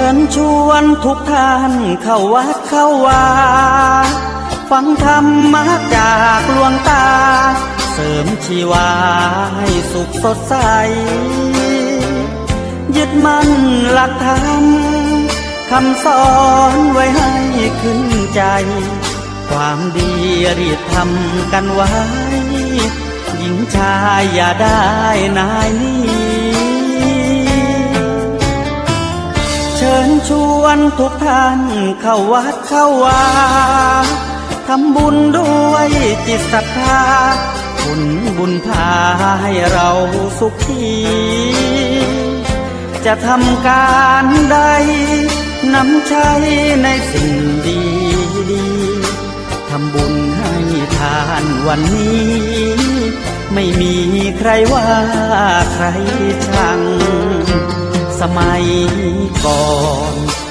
ชิญชวนทุกท่านเข้าวัดเข้าวาฟังธรรมะจากลวงตา เสริมชีวาให้สุขสดใส ยึดมั่นหลักธรรมคำสอนไว้ให้ขึ้นใจ ความดีรีบทำกันไว้ หญิงชายอย่าได้นายนี้ ชวนทุกท่านเข้าวัดเข้าวาทำบุญด้วยจิตศรัทธาบุญบุญพาให้เราสุขี จะทำการใดนำใช้ในสิ่งดีดีทำบุญให้ทานวันนี้ ไม่มีใครว่าใครชัง สมัยก่อน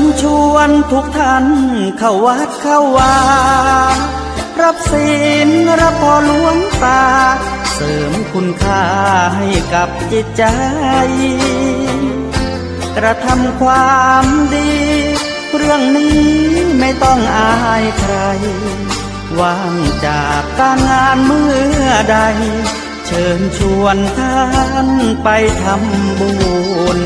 ญชวนทุกท่านเข้าวัดเข้าวา รับศีลรับพอหลวงตา เสริมคุณค่าให้กับจิตใจ กระทำความดี เรื่องนี้ไม่ต้องอายใคร ว่างจากการงานเมื่อใด เชิญชวนท่านไปทำบุญ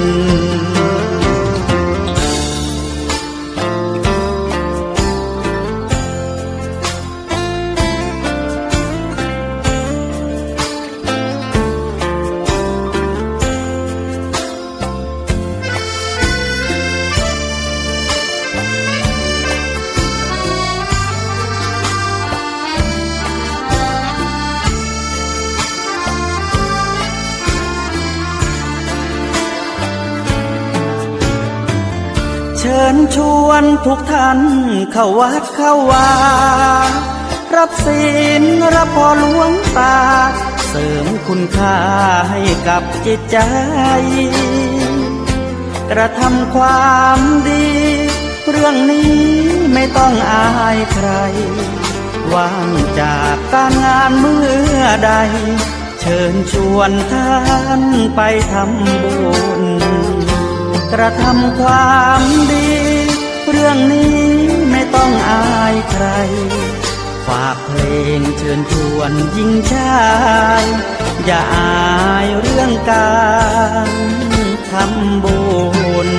เชิญชวนทุกท่านเข้าวัดเข้าวา รับศีลรับพอหลวงตา เสริมคุณค่าให้กับจิตใจ กระทำความดี เรื่องนี้ไม่ต้องอายใคร ว่างจากการงานเมื่อใด เชิญชวนท่านไปทำบุญ กระทำความดี เรื่องนี้ไม่ต้องอายใคร ฝากเพลงเชิญชวนยิ่งชาย อย่าอายเรื่องการทำบุญ